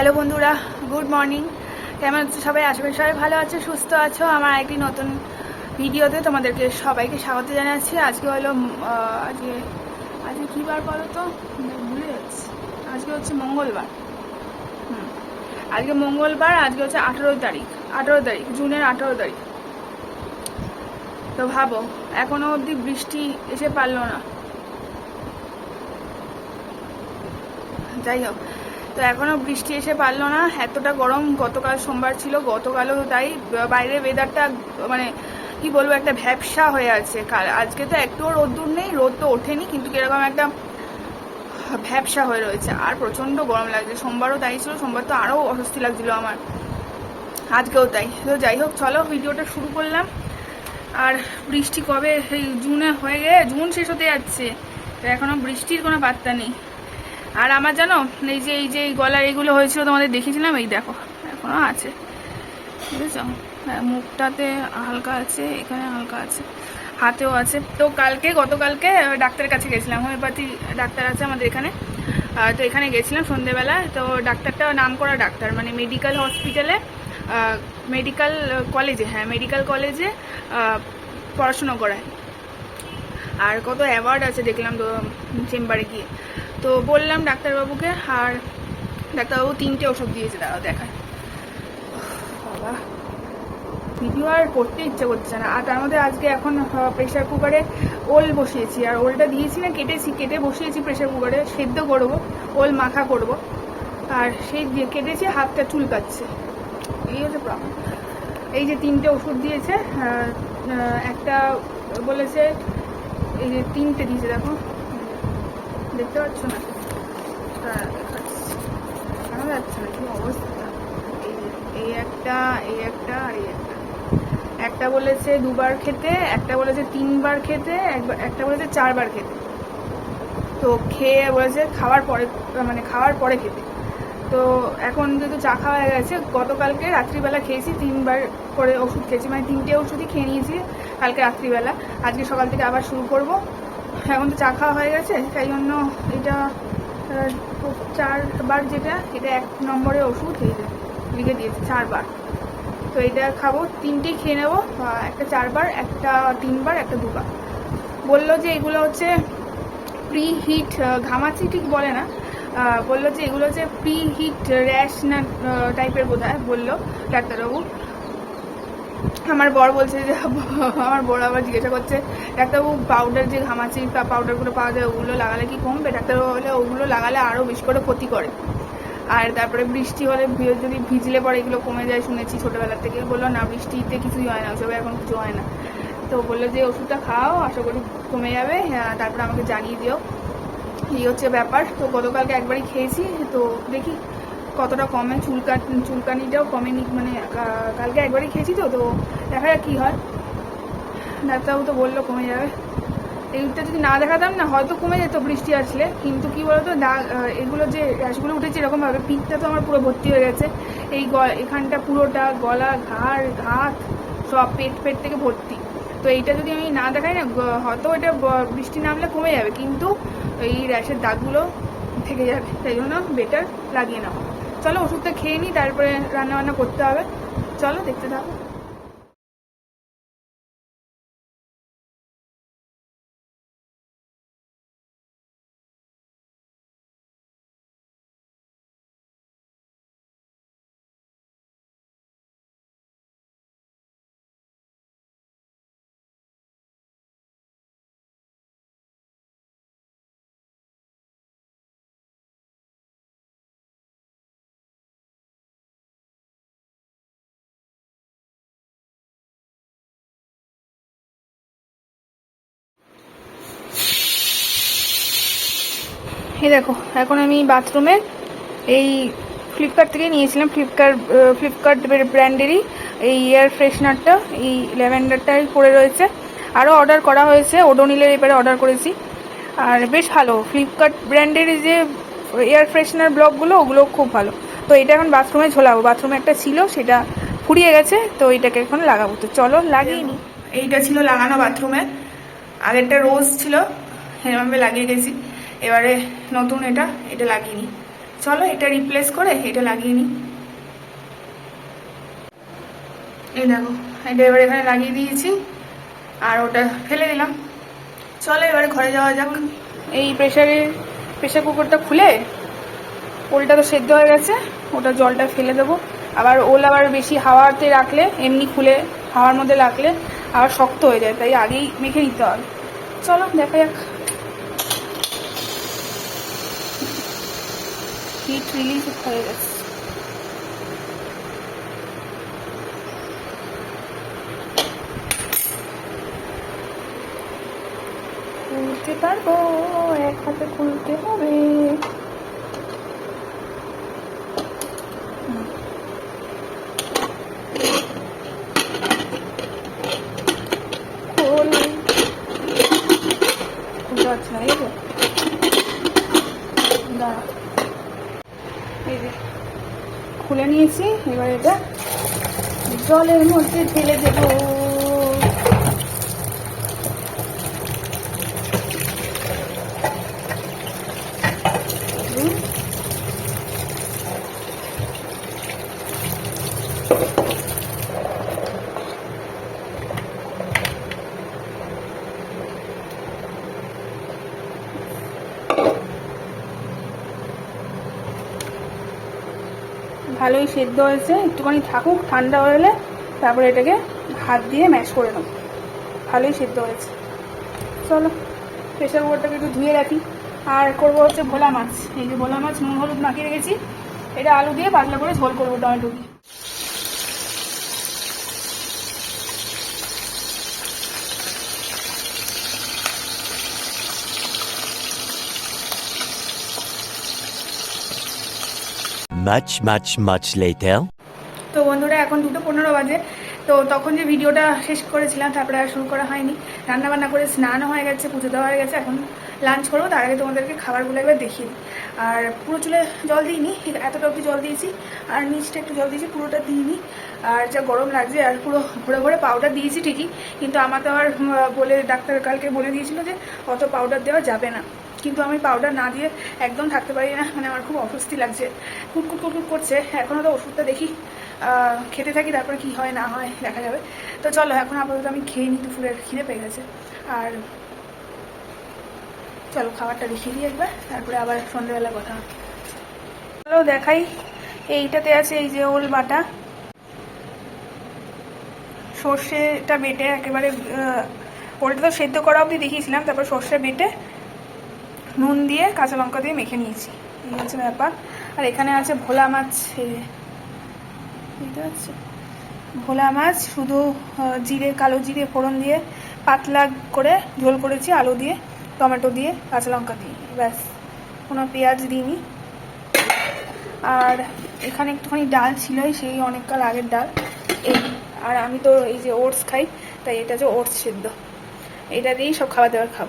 Hello বন্ধুরা, good morning. কেমন সবাই? আশা করি সবাই ভালো আছো, সুস্থ আছো। আমার একটি নতুন ভিডিওতে তোমাদেরকে সবাইকে স্বাগত জানাচ্ছি। আজকে হলো আজকে আজকে কী বার বলো তো? ভুলে যাচ্ছি। আজকে হচ্ছে মঙ্গলবার। হুম, আজকে মঙ্গলবার, আজকে হচ্ছে আঠেরো তারিখ। আঠেরো তারিখ, জুনের আঠেরো তারিখ। তো ভাবো, এখনও অবধি বৃষ্টি এসে পারল না। যাই হোক তো এখনও বৃষ্টি এসে পারল না। এতটা গরম গতকাল সোমবার ছিল, গতকালও তাই বাইরের ওয়েদারটা মানে কি বলব, একটা ভ্যাবসা হয়ে আছে। কাল, আজকে তো একটুও রোদ্দুর নেই, রোদ তো ওঠেনি, কিন্তু কীরকম একটা ভ্যাবসা হয়ে রয়েছে। আর প্রচণ্ড গরম লাগছে। সোমবারও তাই ছিল, সোমবার তো আরও অস্বস্তি লাগছিল আমার। আজকেও তাই। তো যাই হোক, চলো ভিডিওটা শুরু করলাম। আর বৃষ্টি কবে? এই জুনে হয়ে গে জুন শেষ হতে যাচ্ছে। তো এখনও বৃষ্টির কোনো বার্তা নেই। আর আমার জানো, এই যে এই যে, এই গলার এইগুলো হয়েছিল তোমাদের দেখেছিলাম এই দেখো, এখনও আছে। বুঝেছ? হ্যাঁ মুখটাতে হালকা আছে, এখানে হালকা আছে, হাতেও আছে। তো কালকে, গতকালকে ডাক্তারের কাছে গেছিলাম, হোমিওপ্যাথি ডাক্তার আছে আমাদের এখানে। তো এখানে গেছিলাম সন্ধেবেলা তো ডাক্তারটা নাম করা ডাক্তার মানে মেডিকেল হসপিটালে মেডিকেল কলেজে হ্যাঁ মেডিকেল কলেজে পড়াশুনো করায়। আর কত অ্যাওয়ার্ড আছে দেখলাম তো, চেম্বারে গিয়ে। তো বললাম ডাক্তারবাবুকে, আর ডাক্তারবাবু তিনটে ওষুধ দিয়েছে দাদা দেখায়। বাবা ভিডিও আর করতে ইচ্ছে করছে না। আর তার মধ্যে আজকে এখন প্রেশার কুকারে ওল বসিয়েছি। আর ওলটা দিয়েছি না, কেটেছি, কেটে বসিয়েছি প্রেশার কুকারে সেদ্ধ করব, ওল মাখা করব। আর সেই কেটেছি, হাতটা চুলকাচ্ছে। এই হচ্ছে প্রবলেম এই যে তিনটে ওষুধ দিয়েছে একটা বলেছে, এই যে তিনটে দিয়েছে, দেখো। দেখতে পাচ্ছ না? কেন যাচ্ছে না, কি অবস্থা? এই একটা এই একটা আর এই একটা। একটা বলেছে দুবার খেতে, একটা বলেছে তিনবার খেতে, একবার, একটা বলেছে চারবার খেতে। তো খেয়ে বলেছে খাওয়ার পরে মানে খাওয়ার পরে খেতে। তো এখন যেহেতু চা খাওয়া হয়ে গেছে, গতকালকে রাত্রিবেলা খেয়েছি, তিনবার করে ওষুধ খেয়েছি। মানে তিনটে ওষুধই খেয়ে নিয়েছি কালকে রাত্রিবেলা। আজকে সকাল থেকে আবার শুরু করব। এখন তো চা খাওয়া হয়ে গেছে তাই জন্য এটা চারবার যেটা, এটা এক নম্বরের ওষুধ, এই লিখে দিয়েছে চারবার। তো এটা খাব, তিনটেই খেয়ে নেব একটা চারবার, একটা তিনবার, একটা দুবার। বলল যে এগুলো হচ্ছে প্রি হিট ঘামাচি ঠিক বলে না বলল যে এগুলো হচ্ছে প্রি হিট র্যাশ না টাইপের বোধ হয় বলল ডাক্তারবাবু। আমার বর বলছে যে আমার বড় আবার জিজ্ঞাসা করছে ডাক্তারবাবু পাউডার যে ঘামাচি পাউডারগুলো পাওয়া যায় ওগুলো লাগালে কি কমবে? ডাক্তারবাবু বলে ওগুলো লাগালে আরও বেশি করে ক্ষতি করে। আর তারপরে বৃষ্টি হলে যদি ভিজলে পরে এগুলো কমে যায় শুনেছি ছোটোবেলার থেকে বলল না বৃষ্টিতে কিছুই হয় না ওসবে এখন কিছু হয় না। তো বলল যে ওষুধটা খাও আশা করি কমে যাবে আহ, তারপরে আমাকে জানিয়ে দিও। এই হচ্ছে ব্যাপার। তো গতকালকে একবারই খেয়েছি তো দেখি কতটা কমে চুলকা চুলকানিটাও কমেনি মানে কালকে একবারই খেয়েছি তো তো দেখা যাক কী হয়। ডাক্তারবাবু তো বলল কমে যাবে। এইটা যদি না দেখাতাম না, হয়তো কমে যেত বৃষ্টি আসলে। কিন্তু কি বলতো দাগ এগুলো যে র্যাশগুলো উঠেছে এরকমভাবে, পিঠটা তো আমার পুরো ভর্তি হয়ে গেছে। এই এখানটা পুরোটা গলা, ঘাড় ঘাত সব পেট পেট থেকে ভর্তি। তো এইটা যদি আমি না দেখাই না হয়তো এটা বৃষ্টি নামলে কমে যাবে। কিন্তু এই র্যাশের দাগগুলো থেকে যাবে। তাই জন্য বেটার লাগিয়ে নেওয়া চলো ওষুধটা খেয়ে নিই তারপরে রান্নাবান্না করতে হবে। চলো দেখতে থাকো। এই দেখো, এখন আমি বাথরুমে এই ফ্লিপকার্ট থেকে নিয়েছিলাম। ফ্লিপকার্ট ফ্লিপকার্ট ব্র্যান্ডেরই এই এয়ার ফ্রেশনারটা এই ল্যাভেন্ডারটাই পড়ে রয়েছে। আরও অর্ডার করা হয়েছে ওডোনিলের এবারে অর্ডার করেছি। আর বেশ ভালো ফ্লিপকার্ট ব্র্যান্ডের যে এয়ার ফ্রেশনার ব্লকগুলো ওগুলো খুব ভালো। তো এটা এখন বাথরুমে ঝোলাবো। বাথরুমে একটা ছিল, সেটা ফুরিয়ে গেছে, তো এটাকে এখন লাগাবো। তো চলো, লাগিয়ে নি। এইটা ছিল লাগানো বাথরুমে আগেরটা রোজ ছিল এরমভাবে লাগিয়ে গেছি এবারে নতুন এটা এটা লাগিয়ে নিই। চলো এটা রিপ্লেস করে এটা লাগিয়ে নিই। এই দেখো, এটা এবার এখানে লাগিয়ে দিয়েছি, আর ওটা ফেলে দিলাম। চলো এবারে ঘরে যাওয়া যাক। এই প্রেশারের প্রেশার কুকারটা খুলে ওলটা তো সেদ্ধ হয়ে গেছে, ওটা জলটা ফেলে দেবো। আবার ওল আবার বেশি হাওয়াতে রাখলে, এমনি খুলে হাওয়ার মধ্যে রাখলে আবার শক্ত হয়ে যায়, তাই আগেই মেখে নিতে হবে। চলো দেখা যাক। হিট রিলিজ হয়ে গেছে খুলতে পারব এক হাতে খুলতে হবে হুম। খোল খুলতে পারছি না এই তো দাঁড়া এই যে খুলে নিয়েছি এবার এটা জলের মধ্যে ঢেলে দেবো। ভালোই সেদ্ধ হয়েছে, একটুখানি থাকুক, ঠান্ডা হয়ে গেলে তারপরে এটাকে হাত দিয়ে ম্যাশ করে নেব। ভালোই সেদ্ধ হয়েছে। চলো প্রেশার কুকারটাকে একটু ধুয়ে রাখি। আর করব হচ্ছে ভোলা মাছ। এই যে ভোলা মাছ, নুন, হলুদ মাখিয়ে রেখেছি। এটা আলু দিয়ে পাতলা করে ঝোল করব, টমেটো দিয়ে। Much, much, much later. তো বন্ধুরা এখন দুটো পনেরো বাজে। তো তখন যে ভিডিওটা শেষ করেছিলাম তারপরে আর শুরু করা হয়নি। রান্না বান্না করে স্নানও হয়ে গেছে পুজো দেওয়া হয়ে গেছে। এখন লাঞ্চ করব তার আগে তোমাদেরকে খাবারগুলো একবার দেখি। আর পুরো চুলে জল দিইনি এতটা অবধি জল দিয়েছি। আর নিচটা একটু জল দিয়েছি পুরোটা দিইনি। আর যা গরম লাগছে আর পুরো ভরে ঘুরে পাউডার দিয়েছি ঠিকই। কিন্তু আমার তো আর বলে ডাক্তার কালকে বলে দিয়েছিল যে অত পাউডার দেওয়া যাবে না। কিন্তু আমি পাউডার না দিয়ে একদম থাকতে পারি না। মানে আমার খুব অস্বস্তি লাগছে। কুটকুট কুটকুট করছে। এখনও তো ওষুধটা দেখি। খেতে থাকি, তারপরে কি হয়, না হয়, দেখা যাবে। তো চলো, এখন আপাতত আমি খেয়ে নিই দুপুরের খিদে পেয়ে গেছে। আর চলো, খাবারটা দেখিয়ে দিই একবার। তারপরে আবার সন্ধ্যেবেলা কথা। চলো, দেখাই। এইটাতে আছে এই যে ওল বাটা। সর্ষেটা বেটে একেবারে ওলটা তো সেদ্ধ করা অবধি দেখিয়েছিলাম। তারপর সর্ষে বেটে নুন দিয়ে কাঁচা লঙ্কা দিয়ে মেখে নিয়েছি। এই হচ্ছে ব্যাপার। আর এখানে আছে ভোলা মাছ যে বুঝতে পারছ ভোলা মাছ, শুধু জিরে, কালো জিরে, ফোড়ন দিয়ে পাতলা করে ঝোল করেছি, আলু দিয়ে, টমেটো দিয়ে, কাঁচা লঙ্কা দিয়ে। ব্যাস, কোনো পেঁয়াজ দিইনি। আর এখানে একটুখানি ডাল ছিলই, সেই অনেককাল আগের ডাল। এই, আর আমি তো এই যে ওটস খাই, তাই এটা হচ্ছে ওটস সেদ্ধ। এটা দিয়েই সব খাবার দাবার খাব।